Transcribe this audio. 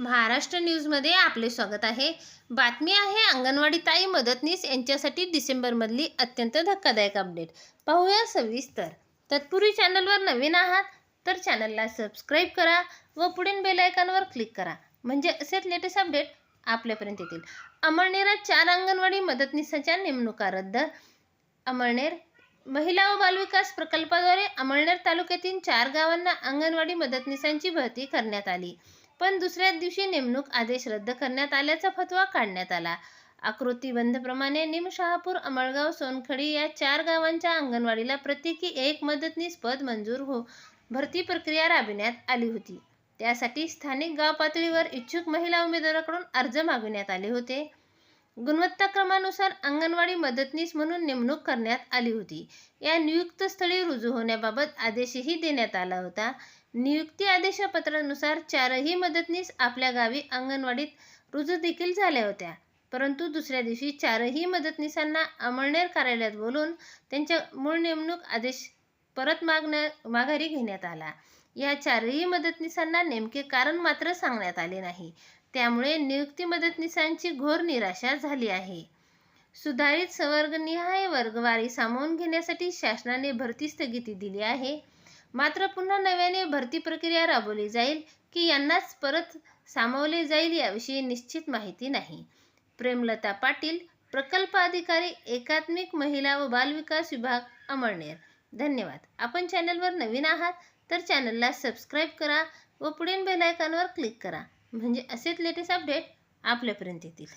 महाराष्ट्र न्यूजमध्ये आपले स्वागत आहे. बातमी आहे अंगणवाडी ताई मदतनीस यांच्यासाठी डिसेंबरमधली अत्यंत धक्कादायक अपडेट. पाहूया सविस्तर. तत्पूर्वी चॅनलवर नवीन आहात तर चॅनलला सबस्क्राईब करा व पुढील बेलायकांवर क्लिक करा. म्हणजे असेच लेटेस्ट अपडेट आपल्यापर्यंत येतील. अमळनेरात चार अंगणवाडी मदतनीसाच्या नेमणुका रद्द. अमळनेर महिला व बालविकास प्रकल्पाद्वारे अमळनेर तालुक्यातील चार गावांना अंगणवाडी मदतनीसांची भरती करण्यात आली. पण दुसऱ्या दिवशी नेमणूक आदेश रद्द करण्यात आल्याचा फतवा काढण्यात आला. आकृतीबंधप्रमाणे निमशहापूर अमळगाव सोनखडी या चार गावांच्या अंगणवाडीला प्रत्येकी एक मदतनीस पद मंजूर हो भरती प्रक्रिया राबविण्यात आली होती. त्यासाठी स्थानिक गाव पातळीवर इच्छुक महिला उमेदवाराकडून अर्ज मागविण्यात आले होते. गुणवत्ता क्रमानुसार अंगणवाडी मदतनीस म्हणून नेमणूक करण्यात आली होती. या नियुक्त स्थळी रुजू होण्याबाबत आदेशही देण्यात आला होता. नियुक्ती आदेशपत्रानुसार चारही मदतनीस आपल्या गावी अंगणवाडीत रुजू देखील झाल्या होत्या. परंतु दुसऱ्या दिवशी चारही मदतनीसांना अमळनेर कार्यालयात बोलून त्यांच्या मूळ नेमणूक आदेश परत मागण्या माघारी घेण्यात आला. या चारही मदतनीसांना नेमके कारण मात्र सांगण्यात आले नाही. त्यामुळे नियुक्ती मदतनीसांची घोर निराशा झाली आहे. सुधारित संवर्गनिहाय वर्गवारी सामावून घेण्यासाठी शासनाने भरती स्थगिती दिली आहे. मात्र पुन्हा नव्याने भरती प्रक्रिया राबवली जाईल की यांनाच परत सामावले जाईल याविषयी निश्चित माहिती नाही. प्रेमलता पाटील प्रकल्प अधिकारी एकात्मिक महिला व बालविकास विभाग अमळनेर. धन्यवाद. आपण चॅनलवर नवीन आहात तर चॅनलला सबस्क्राईब करा व पुढील बेलायकॉनवर क्लिक करा. म्हणजे असेच लेटेस्ट अपडेट आपल्यापर्यंत येतील.